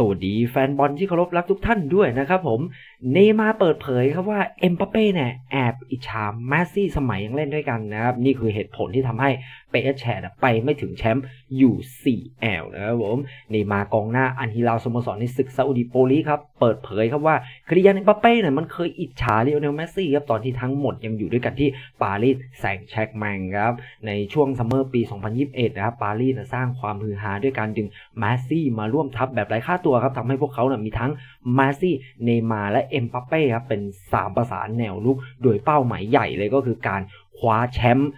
สวัสดีแฟนบอลที่เคารพรักทุกท่านด้วยนะครับผม เนมาเปิดเผยครับว่าเอ็มบัปเป้เนี่ยแอบอิจฉาแมสซี่สมัยยังเล่นด้วยกันนะครับ นี่คือเหตุผลที่ทำให้เปเอแชร์ไปไม่ถึงแชมป์อยู่ 4L นะครับผม เนมากองหน้าอันฮิลาสโมสรในศึกซาอุดิโปลีครับ เปิดเผยครับว่าคริยานเอ็มบัปเป้เนี่ยมันเคยอิจฉาเลโอเนลเมสซี่ครับตอนที่ทั้งหมดยังอยู่ด้วยกันที่ปารีสแซงต์แชร์กแมงครับในช่วงซัมเมอร์ปี 2021 นะครับปารีสสร้างความฮือฮาด้วยการดึงแมสซี่มาร่วมทัพแบบไร้ค่าตัวครับทำให้พวกเขานะมีทั้งมสซี่ เนย์มาร์และเอ็มบัปเป้ครับเป็น 3 ประสานแนวลุก โดยเป้าหมายใหญ่เลยก็คือการคว้าแชมป์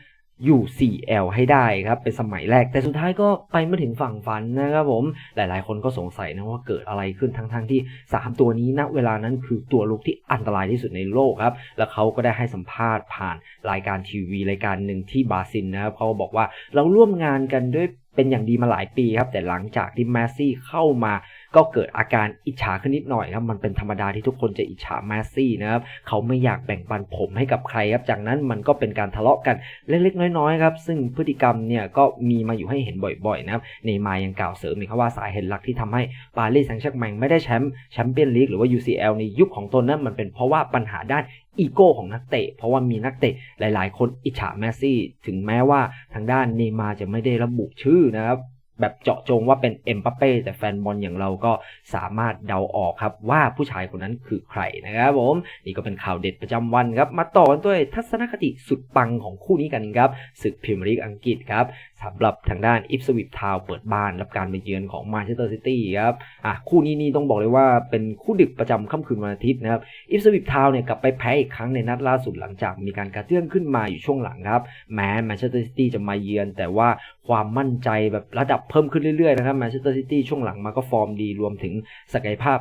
อยู่ 4L ให้ได้ครับ เป็นสมัยแรก แต่สุดท้ายก็ไปไม่ถึงฝั่งฝันนะครับผม หลายๆ คนก็สงสัยนะว่าเกิดอะไรขึ้นทั้งๆทที่ 3 ตัวนี้ณเวลานั้นคือตัวลุกที่อันตรายที่สุดในโลกครับ แล้วเขาก็ได้ให้สัมภาษณ์ผ่านรายการทีวีรายการหนึ่งที่บราซิลนะครับเขาบอกว่าเราร่วมงานกันด้วยเป็นอย่างดีมาหลายปีครับ แต่หลังจากที่แมสซี่เข้ามา ก็เกิดอาการอิจฉาขึ้นนิดหน่อยครับมันเป็นธรรมดาที่ทุกคนจะอิจฉาแมสซี่นะครับเขาไม่อยากแบ่งปันผมให้กับใครครับจากนั้นมันก็เป็นการทะเลาะกันเล็กๆ น้อยๆครับซึ่งพฤติกรรมเนี่ยก็มีมาอยู่ให้เห็นบ่อยๆนะครับเนมายังกล่าวเสริมอีกครับว่าสาเหตุหลักที่ทำให้ปารีสแซงต์แชร์แมงไม่ได้แชมป์แชมเปี้ยนลีกหรือว่า UCL ในยุคของตนนั้นมันเป็นเพราะว่าปัญหาด้านอีโก้ของนักเตะ เพราะว่ามีนักเตะหลาย ๆ คนอิจฉาแมสซี่ ถึงแม้ว่าทางด้านเนมาจะไม่ได้ระบุชื่อนะครับ แบบเจาะจงว่าเป็นเอ็มบัปเป้แต่แฟนบอลอย่างเราก็สามารถเดาออกครับว่าผู้ชายคนนั้นคือใครนะครับผม นี่ก็เป็นข่าวเด็ดประจำวันครับ มาต่อกันด้วยทัศนคติสุดปังของคู่นี้กันครับศึกพรีเมียร์ลีกอังกฤษครับสำหรับทางด้านอิฟสวิปทาวเปิดบ้านรับการไปเยือนของมาเชสเตอร์ซิตี้ครับอะคู่นี้นี่ต้องบอกเลยว่าเป็นคู่ดึกประจำค่ำคืนวันอาทิตย์นะครับอิฟสวิปทาวเนี่ยกลับไปแพ้อีกครั้งในนัดล่าสุดหลังจากมีการกระเตื้องขึ้นมาอยู่ช่วงหลังครับแม้แมนเชสเตอร์ซิตี้จะมาเยือน แต่ว่าความมั่นใจแบบระดับเพิ่มขึ้นเรื่อยๆนะครับแมนเชสเตอร์ซิตี้ช่วงหลังมาก็ฟอร์มดีรวมถึงศักยภาพ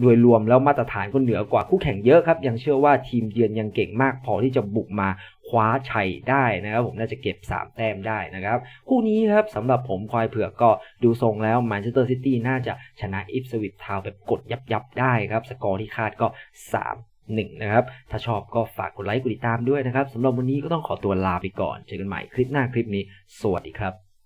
โดยรวมแล้วมาตรฐานก็เหนือกว่าคู่แข่งเยอะครับ ยังเชื่อว่าทีมเยือนยังเก่งมากพอที่จะบุกมาคว้าชัยได้นะครับ ผมน่าจะเก็บ 3 แต้มได้นะครับ คู่นี้ครับสำหรับผมควายเผือกก็ดูทรงแล้วแมนเชสเตอร์ซิตี้น่าจะชนะอิฟสวิตทาวแบบกดยับยับๆได้ครับ สกอร์ที่คาดก็ 3 1 นะครับ ถ้าชอบก็ฝากกดไลค์กดติดตามด้วยนะครับสำหรับวันนี้ก็ต้องขอตัวลาไปก่อน เจอกันใหม่คลิปหน้าคลิปนี้ สวัสดีครับ